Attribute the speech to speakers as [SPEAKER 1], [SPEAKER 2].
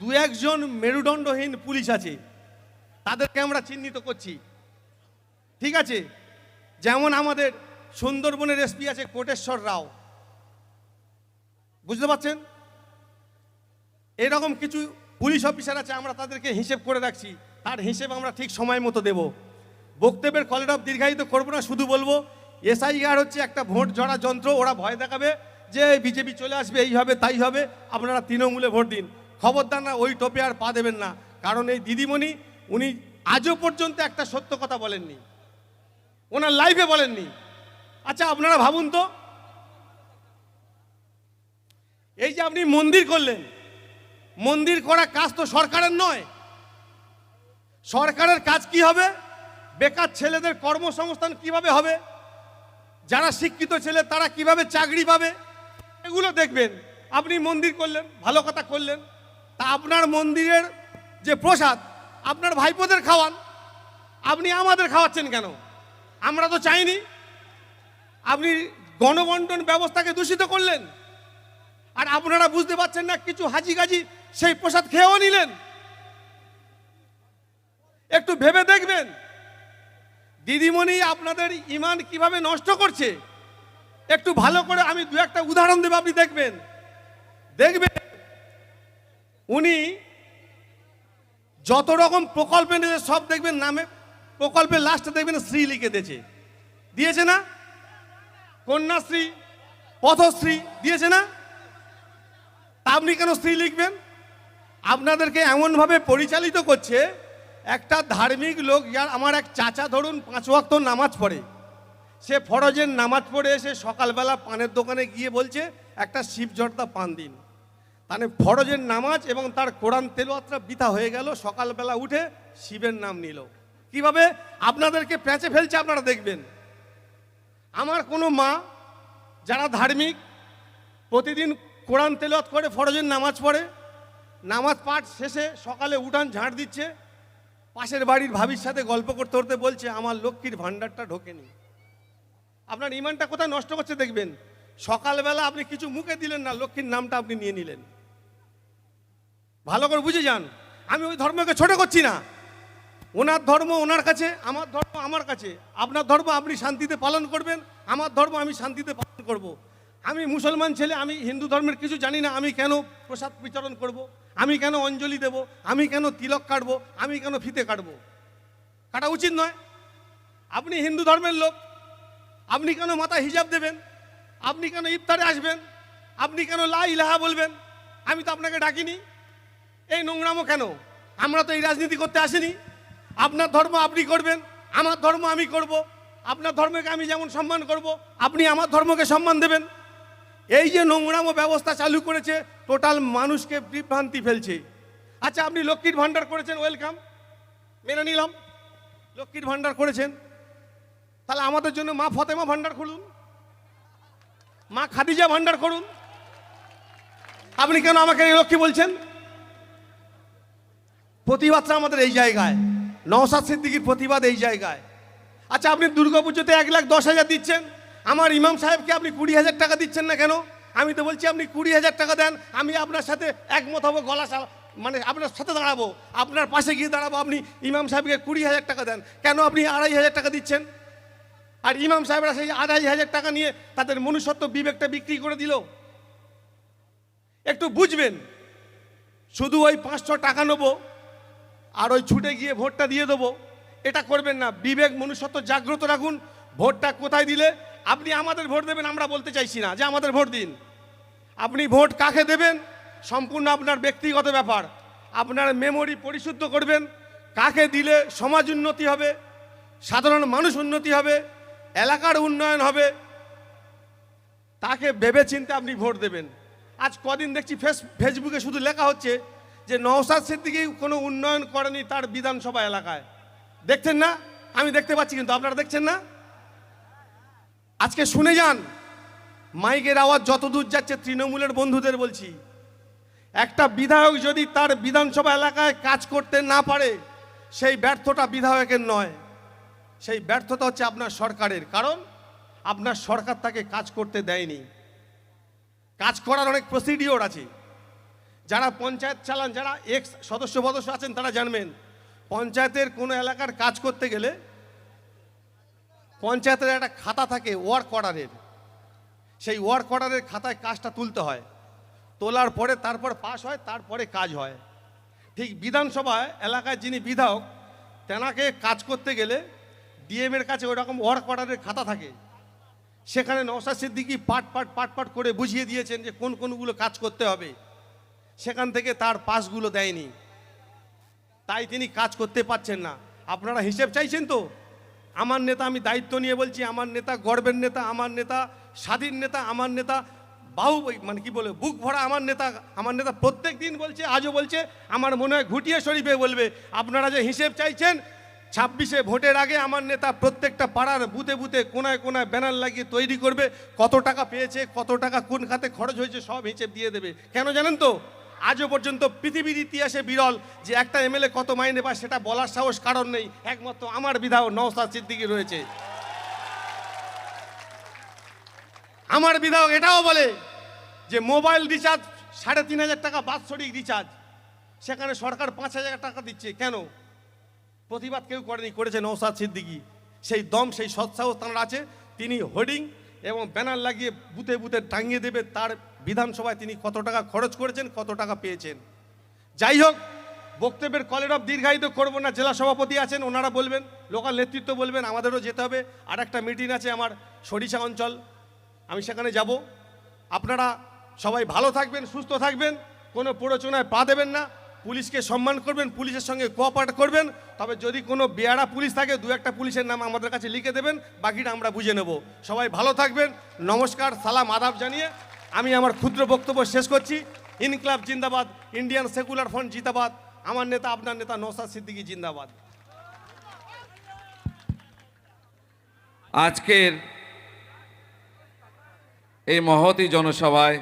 [SPEAKER 1] দু একজন মেরুদণ্ডহীন পুলিশ আছে, তাদেরকে আমরা চিহ্নিত করছি। ঠিক আছে? যেমন আমাদের সুন্দরবনের এসপি আছে কোটেশ্বর রাও। বুঝতে পারছেন? এরকম কিছু পুলিশ অফিসার আছে, আমরা তাদেরকে হিসেব করে রাখছি। তার হিসেব আমরা ঠিক সময় মতো দেব। বক্তব্যের কলের অফ দীর্ঘায়িত করব না, শুধু বলব, এসআইআর হচ্ছে একটা ভোট জড়া যন্ত্র, ওরা ভয় দেখাবে যে বিজেপি চলে আসবে, এই হবে, তাই হবে, আপনারা তৃণমূলে ভোট দিন। খবরদার না ওই টোপে আর পা দেবেন না। কারণ এই দিদিমণি, উনি আজও পর্যন্ত একটা সত্য কথা বলেননি। ওনার লাইফে বলেননি। আচ্ছা আপনারা ভাবুন তো। এই যে আপনি মন্দির করলেন, মন্দির করা কাজ তো সরকারের নয়। সরকারের কাজ কি হবে? বেকার ছেলেদের কর্মসংস্থান কীভাবে হবে? যারা শিক্ষিত ছেলে, তারা কীভাবে চাকরি পাবে? এগুলো দেখবেন। আপনি মন্দির করলেন, ভালো কথা করলেন। তা আপনার মন্দিরের যে প্রসাদ, আপনার ভাইপোদের খাওয়ান। আপনি আমাদের খাওয়াচ্ছেন কেন? আমরা তো চাইনি। আপনি গণবন্টন ব্যবস্থাকে দূষিত করলেন। আর আপনারা বুঝতে পারছেন না, কিছু হাজি গাজি সেই প্রসাদ খেয়েও নিলেন। একটু ভেবে দেখবেন। দিদিমণি আপনাদের ইমান কীভাবে নষ্ট করছে? একটু ভালো করে আমি দু একটা উদাহরণ দেবো, আপনি দেখবেন। দেখবেন উনি যত রকম প্রকল্প এনেছে সব দেখবেন, নামে প্রকল্পের লাস্টে দেখবেন শ্রী লিখে দিয়েছে। দিয়েছে না? কন্যাশ্রী, পথশ্রী দিয়েছে না? তা আপনি কেন স্ত্রী লিখবেন? আপনাদেরকে এমনভাবে পরিচালিত করছে, একটা ধার্মিক লোক, যার আমার এক চাচা ধরুন পাঁচ ওয়াক্ত নামাজ পড়ে। সে ফরজের নামাজ পড়ে এসে সকালবেলা পানের দোকানে গিয়ে বলছে, একটা শিব জর্দা পান দিন। মানে ফরজের নামাজ এবং তার কোরআন তেলোয়াতটা বৃথা হয়ে গেল। সকালবেলা উঠে শিবের নাম নিল। কীভাবে? আপনাদেরকে প্যাঁচে ফেলছে, আপনারা দেখবেন। আমার কোনো মা যারা ধার্মিক, প্রতিদিন কোরআন তেলত করে, ফরজের নামাজ পড়ে, নামাজ পাঠ শেষে সকালে উঠান ঝাড় দিচ্ছে, পাশের বাড়ির ভাবির সাথে গল্প করতে করতে বলছে, আমার লক্ষ্মীর ভাণ্ডারটা ঢোকেনি। আপনার ইমানটা কোথায় নষ্ট করছে দেখবেন? সকালবেলা আপনি কিছু মুখে দিলেন না, লক্ষ্মীর নামটা আপনি নিয়ে নিলেন। ভালো করে বুঝে যান। আমি ওই ধর্মকে ছোট করছি না। ওনার ধর্ম ওনার কাছে, আমার ধর্ম আমার কাছে। আপনার ধর্ম আপনি শান্তিতে পালন করবেন, আমার ধর্ম আমি শান্তিতে পালন করব। আমি মুসলমান ছেলে, আমি হিন্দু ধর্মের কিছু জানি না, আমি কেন প্রসাদ বিতরণ করব। আমি কেন অঞ্জলি দেব? আমি কেন তিলক কাটবো? আমি কেন ফিতে কাটবো? কাটা উচিত নয়। আপনি হিন্দু ধর্মের লোক, আপনি কেন মাথায় হিজাব দেবেন? আপনি কেন ইফতারে আসবেন? আপনি কেন লা ইলাহা বলবেন? আমি তো আপনাকে ডাকিনি। এই নোংরামো কেন? আমরা তো এই রাজনীতি করতে আসিনি। আপনার ধর্ম আপনি করবেন, আমার ধর্ম আমি করব। আপনার ধর্মকে আমি যেমন সম্মান করব, আপনি আমার ধর্মকে সম্মান দেবেন। এই যে নোংরামো ব্যবস্থা চালু করেছে, টোটাল মানুষকে বিভ্রান্তি ফেলছে। আচ্ছা আপনি লক্ষ্মীর ভাণ্ডার করেছেন, ওয়েলকাম। মেনে নিলাম। লক্ষ্মীর ভাণ্ডার করেছেন। তাহলে আমাদের জন্য মা ফতেমা ভাণ্ডার খুলুন। মা খাদিজা ভাণ্ডার করুন। আপনি কেন আমাকে লক্ষ্মী বলছেন? প্রতিবাদটা আমাদের এই জায়গায়। নওসাদ সিদ্দিকির প্রতিবাদ এই জায়গায়। আচ্ছা আপনি দুর্গাপুজোতে এক লাখ দশ হাজার দিচ্ছেন। আমার ইমাম সাহেবকে আপনি কুড়ি হাজার টাকা দিচ্ছেন না কেন? আমি তো বলছি, আপনি কুড়ি হাজার টাকা দেন, আমি আপনার সাথে একমত হব, গলা মানে আপনার সাথে দাঁড়াবো, আপনার পাশে গিয়ে দাঁড়াবো, আপনি ইমাম সাহেবকে কুড়ি হাজার টাকা দেন। কেন আপনি আড়াই হাজার টাকা দিচ্ছেন? আর ইমাম সাহেবরা সেই আড়াই হাজার টাকা নিয়ে তাদের মনুষ্যত্ব বিবেকটা বিক্রি করে দিল। একটু বুঝবেন, শুধু ওই পাঁচশো টাকা নেব আর ওই ছুটে গিয়ে ভোটটা দিয়ে দেবো। এটা করবেন না। বিবেক, মনুষ্যত্ব জাগ্রত রাখুন। ভোটটা কোথায় দিলে? আপনি আমাদের ভোট দেবেন, আমরা বলতে চাইছি না যে আমাদের ভোট দিন। আপনি ভোট কাকে দেবেন? সম্পূর্ণ আপনার ব্যক্তিগত ব্যাপার। আপনার মেমোরি পরিশুদ্ধ করবেন। কাকে দিলে সমাজ উন্নতি হবে? সাধারণ মানুষ উন্নতি হবে? এলাকার উন্নয়ন হবে? তাকে ভেবে চিন্তে আপনি ভোট দেবেন। আজ কদিন দেখছি ফেস ফেসবুকে শুধু লেখা হচ্ছে যে নওসাদ সিদ্দিকি কোনো উন্নয়ন করেনি তার বিধানসভা এলাকায়। দেখছেন না? আমি দেখতে পাচ্ছি কিন্তু, আপনারা দেখছেন না? আজকে শুনে যান, মাইকের আওয়াজ যত দূর যাচ্ছে তৃণমূলের বন্ধুদের বলছি। একটা বিধায়ক যদি তার বিধানসভা এলাকায় কাজ করতে না পারে, সেই ব্যর্থতা বিধায়কের নয়। সেই ব্যর্থতা হচ্ছে আপনার সরকারের, কারণ আপনার সরকার তাকে কাজ করতে দেয়নি। কাজ করার অনেক প্রসিডিওর আছে। যারা পঞ্চায়েত চালান, যারা এক্স সদস্য সদস্য আছেন, তারা জানবেন, পঞ্চায়েতের কোনো এলাকার কাজ করতে গেলে পঞ্চায়েতের একটা খাতা থাকে ওয়ার্ক অর্ডারের সেই ওয়ার্ক অর্ডারের খাতায় কাজটা তুলতে হয়। তোলার পরে তারপর পাশ হয়, তারপরে কাজ হয়। ঠিক বিধানসভায় এলাকায় যিনি বিধায়ক, তেনাকে কাজ করতে গেলে ডিএমের কাছে ওরকম ওয়ার্ক অর্ডারের খাতা থাকে। সেখানে নওশাদ সিদ্দিকি পাট পাট পাট পাট করে বুঝিয়ে দিয়েছেন যে কোন, কোনগুলো কাজ করতে হবে। সেখান থেকে তার পাসগুলো দেয়নি। তাই তিনি কাজ করতে পারছেন না। আপনারা হিসেব চাইছেন তো? আমার নেতা আমি দায়িত্ব নিয়ে বলছি, আমার নেতা গর্বের নেতা, আমার নেতা স্বাধীন নেতা, আমার নেতা বাহু মানে কি বলে, বুক ভরা আমার নেতা আমার নেতা প্রত্যেক দিন বলছে, আজও বলছে, আমার মনে হয় ঘুটিয়ে শরীফে বলবে। আপনারা যে হিসেব চাইছেন, ছাব্বিশে ভোটের আগে আমার নেতা প্রত্যেকটা পাড়ার বুথে বুতে কোনায় কোনায় ব্যানার লাগিয়ে তৈরি করবে, কত টাকা পেয়েছে, কত টাকা কোন খাতে খরচ হয়েছে, সব হিসেব দিয়ে দেবে। কেন জানেন তো? আজও পর্যন্ত পৃথিবীর ইতিহাসে বিরল যে একটা এমএলএ কত মাইনে পায় সেটা বলার সাহস কারণ নেই। একমাত্র আমার বিধায়ক নওসাদ সিদ্দিকি রয়েছে। আমার বিধায়ক এটাও বলে যে মোবাইল রিচার্জ সাড়ে তিন হাজার টাকা, বাৎসরিক রিচার্জ। সেখানে সরকার পাঁচ হাজার টাকা দিচ্ছে। কেন? প্রতিবাদ কেউ করেনি, করেছে নৌসাদ সিদ্দিকি। সেই দম, সেই সৎসাহস তাঁর আছে। তিনি হোর্ডিং এবং ব্যানার লাগিয়ে বুথে বুথে টাঙিয়ে দেবে তার বিধানসভায় তিনি কত টাকা খরচ করেছেন, কত টাকা পেয়েছেন। যাই হোক, বক্তব্যের কলের অফ দীর্ঘায়িত করব না, জেলা সভাপতি আছেন, ওনারা বলবেন, লোকাল নেতৃত্ব বলবেন, আমাদেরও যেতে হবে। আর একটা মিটিং আছে আমার সরিষা অঞ্চল, আমি সেখানে যাব। আপনারা সবাই ভালো থাকবেন, সুস্থ থাকবেন, কোনো প্ররোচনায় পা দেবেন না। পুলিশকে সম্মান করবেন, পুলিশের সঙ্গে কোঅপারেট করবেন। তবে যদি কোনো বেয়ারা পুলিশ থাকে, দু একটা পুলিশের নাম আমাদের কাছে লিখে দেবেন, বাকিটা আমরা বুঝে নেব। সবাই ভালো থাকবেন, নমস্কার, সালাম, আদাব জানিয়ে আমি আমার ক্ষুদ্র বক্তব্য শেষ করছি। ইনক্লাব জিন্দাবাদ, ইন্ডিয়ান সেকুলার ফ্রন্ট জিন্দাবাদ, আমার নেতা, আপনার নেতা নৌসাদ সিদ্দিকী জিন্দাবাদ।
[SPEAKER 2] আজকের এই মহতি জনসভায়